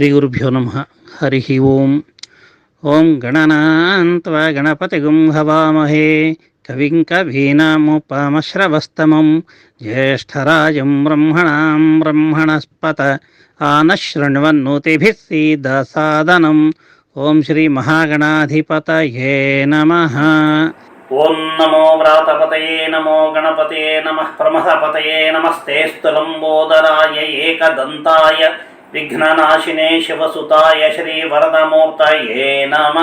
శ్రీగురుభ్యో నమ హరి ఓం ఓం గణనాన్త్వా గణపతిగుం హవామహే కవిం కవీనాముపమశ్రవస్తమం జ్యేష్టరాజం బ్రహ్మణాం బ్రహ్మణస్పత ఆనశృణ్వన్నోతిభిः సీదసాదనం ఓం శ్రీ మహాగణాధిపతయే నమ ఓం నమో వ్రాతపతయే నమో గణపతయే నమ ప్రమథపతయే నమస్తేస్తు లంబోదరాయ ఏకదంతాయ విఘ్ననాశినే శివసుతాయ శ్రీవరదమూర్తయే నమ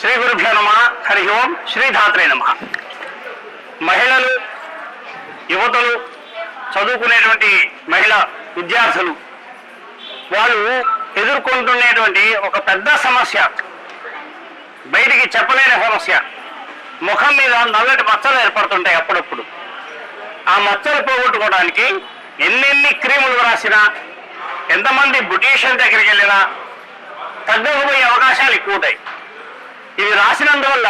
శ్రీ గురుభ్యో నమ హరి ఓం శ్రీధాత్రే నమ. మహిళలు యువతలు చదువుకునేటువంటి మహిళ విద్యార్థులు వాళ్ళు ఎదుర్కొంటున్నటువంటి ఒక పెద్ద సమస్య. బయటికి చెప్పలేని సమస్య. ముఖం మీద నల్లటి మచ్చలు ఏర్పడుతుంటాయి అప్పుడప్పుడు. ఆ మచ్చలు పోగొట్టుకోవడానికి ఎన్నెన్ని క్రీములు రాసినా ఎంతమంది బ్యూటీషియన్ దగ్గరికి వెళ్ళినా తగ్గకపోయే అవకాశాలు ఎక్కువ ఉంటాయి ఇవి రాసినందువల్ల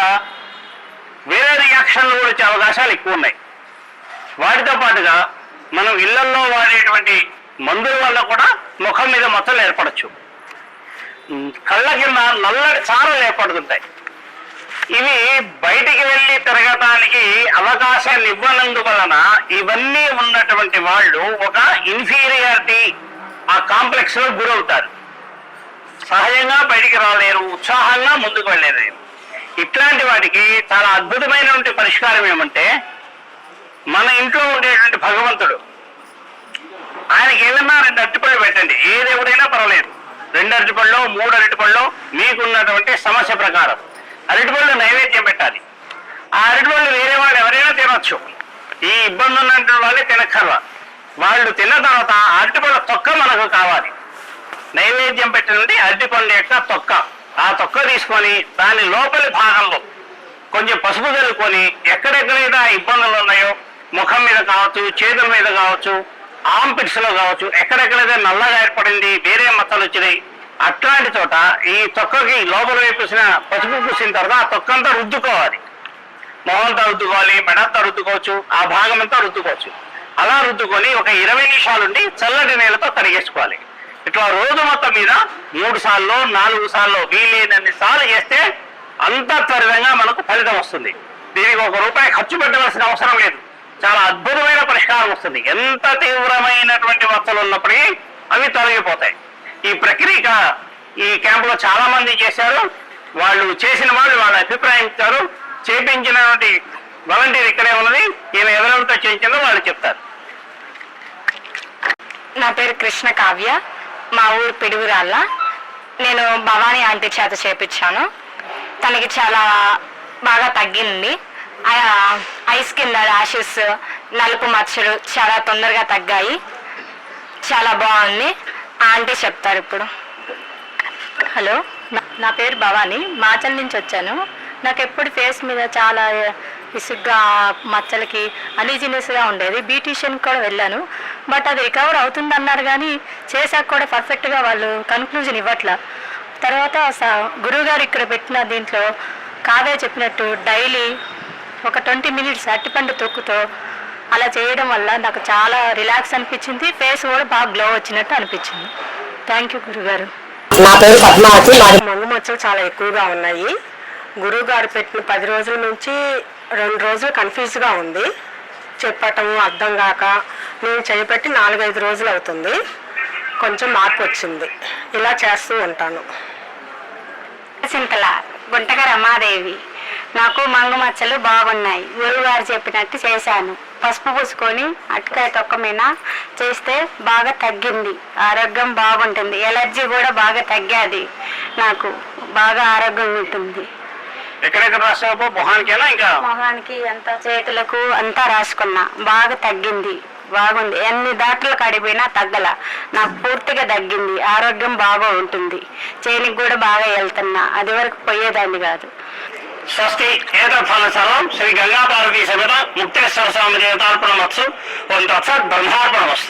వేరే రియాక్షన్లు కూడా వచ్చే అవకాశాలు ఎక్కువ ఉన్నాయి వాటితో పాటుగా మనం ఇళ్ళల్లో వాడేటువంటి మందుల వల్ల కూడా ముఖం మీద మచ్చలు ఏర్పడచ్చు. కళ్ళ కింద నల్లటి చారలు ఏర్పడుతుంటాయి. ఇవి బయటికి వెళ్ళి తిరగటానికి అవకాశాన్ని ఇవ్వనందువలన ఇవన్నీ ఉన్నటువంటి వాళ్ళు ఒక ఇన్ఫీరియారిటీ ఆ కాంప్లెక్స్లో గురవుతారు. సహజంగా బయటికి రాలేరు ఉత్సాహంగా ముందుకు వెళ్ళలేరు. ఇట్లాంటి వాటికి చాలా అద్భుతమైనటువంటి పరిష్కారం ఏమంటే మన ఇంట్లో ఉండేటువంటి భగవంతుడు ఆయనకి ఏదన్నా రెండు అరటిపళ్ళు పెట్టండి ఏది ఎవడైనా పర్వాలేదు. రెండు అరటిపళ్ళు మూడు అరటిపళ్ళు మీకున్నటువంటి సమస్య ప్రకారం. అరటిపళ్ళు నైవేద్యం పెట్టాలి. ఆ అరటిపళ్ళు వేరే వాళ్ళు ఎవరైనా తినొచ్చు. ఈ ఇబ్బంది ఉన్నటువంటి వాళ్ళే తినక్కర్లా. వాళ్ళు తిన్న తర్వాత అరటిపళ్ళ తొక్క మనకు కావాలి. నైవేద్యం పెట్టినది అరటిపండు యొక్క తొక్క. ఆ తొక్క తీసుకొని దాని లోపలి భాగంలో కొంచెం పసుపు చల్లుకొని ఎక్కడెక్కడైతే ఆ ఇబ్బందులు ఉన్నాయో ముఖం మీద కావచ్చు చేతుల మీద కావచ్చు ఆంపిట్స్లో కావచ్చు ఎక్కడెక్కడైతే నల్లగా ఏర్పడింది వేరే మచ్చలు వచ్చినాయి అట్లాంటి చోట ఈ తొక్కకి లోపల వేపేసిన పసుపు పూసిన తర్వాత ఆ తొక్క అంతా రుద్దుకోవాలి. మొహంతా రుద్దుకోవాలి మెడంతా రుద్దుకోవచ్చు ఆ భాగం అంతా రుద్దుకోవచ్చు. అలా రుద్దుకొని ఒక ఇరవై నిమిషాలుండి చల్లటి నీళ్ళతో తడిగేసుకోవాలి ఇట్లా రోజు మొత్తం మీద మూడు సార్లు నాలుగు సార్లు వీలైనన్ని సార్లు చేస్తే అంత త్వరితంగా మనకు ఫలితం వస్తుంది. దీనికి ఒక రూపాయి ఖర్చు పెట్టవలసిన అవసరం లేదు. చాలా అద్భుతమైన పరిష్కారం వస్తుంది. ఎంత తీవ్రమైనటువంటి మచ్చలు ఉన్నప్పటికీ అవి తొలగిపోతాయి. ఈ ప్రక్రియ ఈ క్యాంపులో చాలా మంది చేశారు. వాళ్ళు చేసిన వాళ్ళు వాళ్ళ అభిప్రాయం ఇస్తారు చేపించినటువంటి వాలంటీర్ ఇక్కడే ఉన్నది. ఈమె ఎవరెవరితో చేయించిందో వాళ్ళు చెప్తారు. నా పేరు కృష్ణ కావ్య. మా ఊరు పిడుగురాళ్ళ. నేను భవానీ ఆంటీ చేత చేపించాను. తనకి చాలా బాగా తగ్గింది. ఐస్ కింద ర్యాషెస్ నలుపు మచ్చలు చాలా తొందరగా తగ్గాయి. చాలా బాగుంది. ఆంటీ చెప్తారు ఇప్పుడు. హలో నా- నా పేరు భవాని. మాచల్ నుంచి వచ్చాను. నాకు ఎప్పుడు ఫేస్ మీద చాలా ఇసుగ్గా మచ్చలకి అనీజినెస్గా ఉండేది. బ్యూటీషియన్ కూడా వెళ్ళాను. బట్ అది రికవర్ అవుతుంది అన్నారు కానీ చేశాక కూడా పర్ఫెక్ట్గా వాళ్ళు కన్క్లూజన్ ఇవ్వట్లా. తర్వాత స- గురువుగారు ఇక్కడ పెట్టిన దీంట్లో కావే చెప్పినట్టు డైలీ ఒక ట్వంటీ మినిట్స్ అట్టిపండు తొక్కుతో అలా చేయడం వల్ల నాకు చాలా రిలాక్స్ అనిపించింది. ఫేస్ కూడా బాగా గ్లో వచ్చినట్టు అనిపించింది. థ్యాంక్ యూ గురుగారు. నా పేరు పద్మావతి. మంగు మచ్చలు చాలా ఎక్కువగా ఉన్నాయి. గురువు గారు పెట్టిన పది రోజుల నుంచి రెండు రోజులు కన్ఫ్యూజ్గా ఉంది. చెప్పటం అర్థం కాక నేను చేపట్టి నాలుగైదు రోజులు అవుతుంది. కొంచెం మార్పు వచ్చింది. ఇలా చేస్తూ ఉంటాను. సింతల గుంటక రమాదేవి. నాకు మంగు మచ్చలు బాగున్నాయి. గురువుగారు చెప్పినట్టు చేశాను. పసుపు పూసుకొని అటుకాయ తొక్క మీద చేస్తే బాగా తగ్గింది. ఆరోగ్యం బాగుంటుంది. ఎలర్జీ కూడా బాగా తగ్గాది. నాకు బాగా ఆరోగ్యం ఉంటుంది. ఎక్కడెక్కడ రాసావో మొహానికైనా ఇంకా? మొహానికి అంతా చేతులకు అంతా రాసుకున్నా. బాగా తగ్గింది. బాగుంది. ఎన్ని డాక్టర్లు కడిపోయినా తగ్గల. నాకు పూర్తిగా తగ్గింది. ఆరోగ్యం బాగా ఉంటుంది. చేనికి కూడా బాగా వెళ్తున్నా. అది వరకు పోయేదాన్ని కాదు. స్వస్తి ఏతత్ సర్వం శ్రీ గంగాపార్వతీ సమేత ముక్తేశ్వర స్వామి దేవతార్పణ వత్సు ఓం తత్సత్ బ్రహ్మార్పణ